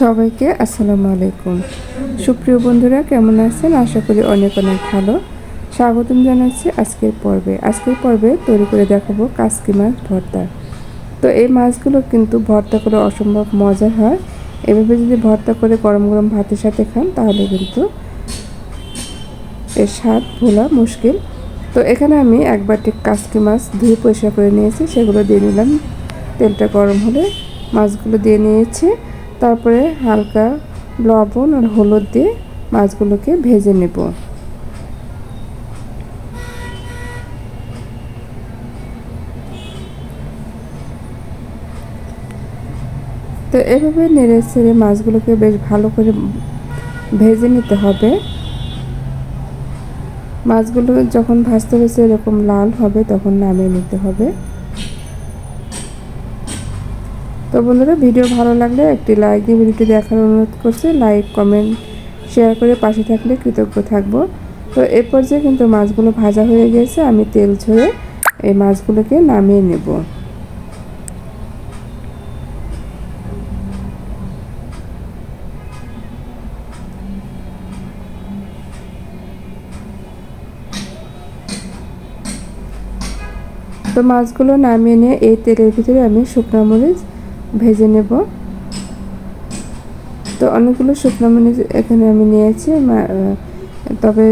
সবাইকে আসসালামু আলাইকুম। সুপ্রিয় বন্ধুরা, কেমন আছেন? আশা করি অনেক অনেক ভালো। স্বাগতম জানাচ্ছি আজকের পর্বে। আজকের পর্বে তৈরি করে দেখাবো কাসকি মাছ ভর্তা। তো এই মাছগুলো কিন্তু ভর্তা করে অসম্ভব মজার হয়। এভাবে যদি ভর্তা করে গরম গরম ভাতের সাথে খান, তাহলে কিন্তু এর স্বাদ ভোলা মুশকিল। তো এখানে আমি একবার ঠিক কাসকি মাছ ধুয়ে পরিষ্কার করে নিয়েছি। সেগুলো দিয়ে নিলাম। তেলটা গরম হলে মাছগুলো দিয়ে নিয়েছি। তারপরে হালকা লবণ আর হলুদ দিয়ে মাছগুলোকে ভেজে নেব। তো এভাবে নেড়ে ছেড়ে মাছগুলোকে বেশ ভালো করে ভেজে নিতে হবে। মাছগুলো যখন ভাজতে হয়েছে এরকম লাল হবে তখন নামিয়ে নিতে হবে। তো বন্ধুরা, ভিডিও ভালো লাগলে একটি লাইক দিয়ে ভিডিওটি দেখার অনুরোধ করছি। লাইক কমেন্ট শেয়ার করে পাশে থাকলে কৃতজ্ঞ থাকব। তো এর পর্যায়ে কিন্তু মাছগুলো ভাজা হয়ে গেছে। আমি তেল ঝরে এই মাছগুলোকে নামিয়ে নেব। তো মাছগুলো নামিয়ে নিয়ে এই তেলের ভিতরে আমি শুকনো মরিচ ভেজে নেব। তো অনেকগুলো শুকনো মরিচ এখানে আমি নিয়েছি। তবে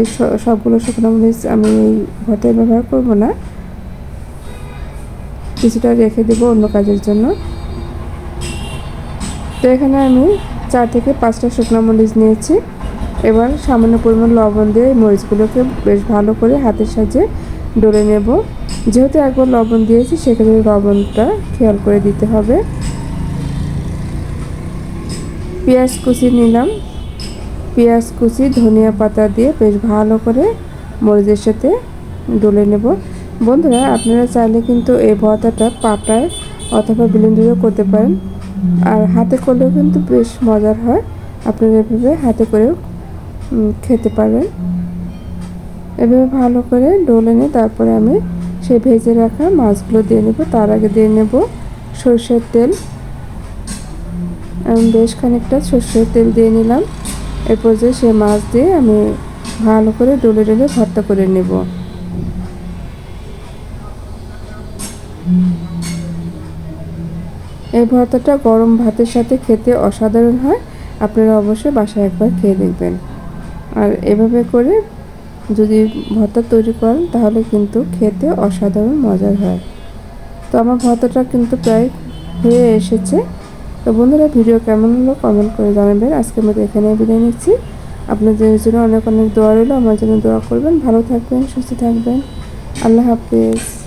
সবগুলো শুকনো মরিচ আমি এই ভর্তায় ব্যবহার করব না। কিছুটা রেখে দেব অন্য কাজের জন্য। তো এখানে আমি চার থেকে পাঁচটা শুকনো মরিচ নিয়েছি। এবার সামান্য পরিমাণ লবণ দিয়ে মরিচগুলোকে বেশ ভালো করে হাতের সাহায্যে ডলে নেব। যেহেতু একবার লবণ দিয়েছি, সেক্ষেত্রে লবণটা খেয়াল করে দিতে হবে। পেঁয়াজ কুচি নিলাম। পেঁয়াজ কুচি, ধনিয়া পাতা দিয়ে বেশ ভালো করে মরিচের সাথে ডলে নেব। বন্ধুরা, আপনারা চাইলে কিন্তু এই ভর্তাটা পাটায় অথবা ব্লেন্ডারেও করতে পারেন। আর হাতে করলেও কিন্তু বেশ মজার হয়। আপনারা এভাবে হাতে করেও খেতে পারবেন এভাবে ভালো করে ডলে নিয়ে তারপরে আমি সেই ভেজে রাখা মাছগুলো দিয়ে নেব। তার আগে দিয়ে নেব সরষের তেল। বেশ খানিকটা সর্ষের তেল দিয়ে নিলাম। এরপর যে সে মাছ দিয়ে আমি ভালো করে ডলে ডলে ভর্তা করে নেব। এই ভর্তাটা গরম ভাতের সাথে খেতে অসাধারণ হয়। আপনারা অবশ্যই বাসায় একবার খেয়ে দেখবেন। আর এভাবে করে যদি ভর্তা তৈরি করেন, তাহলে কিন্তু খেতে অসাধারণ মজার হয়। তো আমার ভর্তাটা কিন্তু প্রায় হয়ে এসেছে। তো বন্ধুরা, ভিডিও কেমন হলো কমেন্ট করে জানাবেন। আজকের মতো এখানে বিদায় নিচ্ছি। আপনাদের জন্য অনেক অনেক দোয়া রইল। আমার জন্য দোয়া করবেন। ভালো থাকবেন, সুস্থ থাকবেন। আল্লাহ হাফিজ।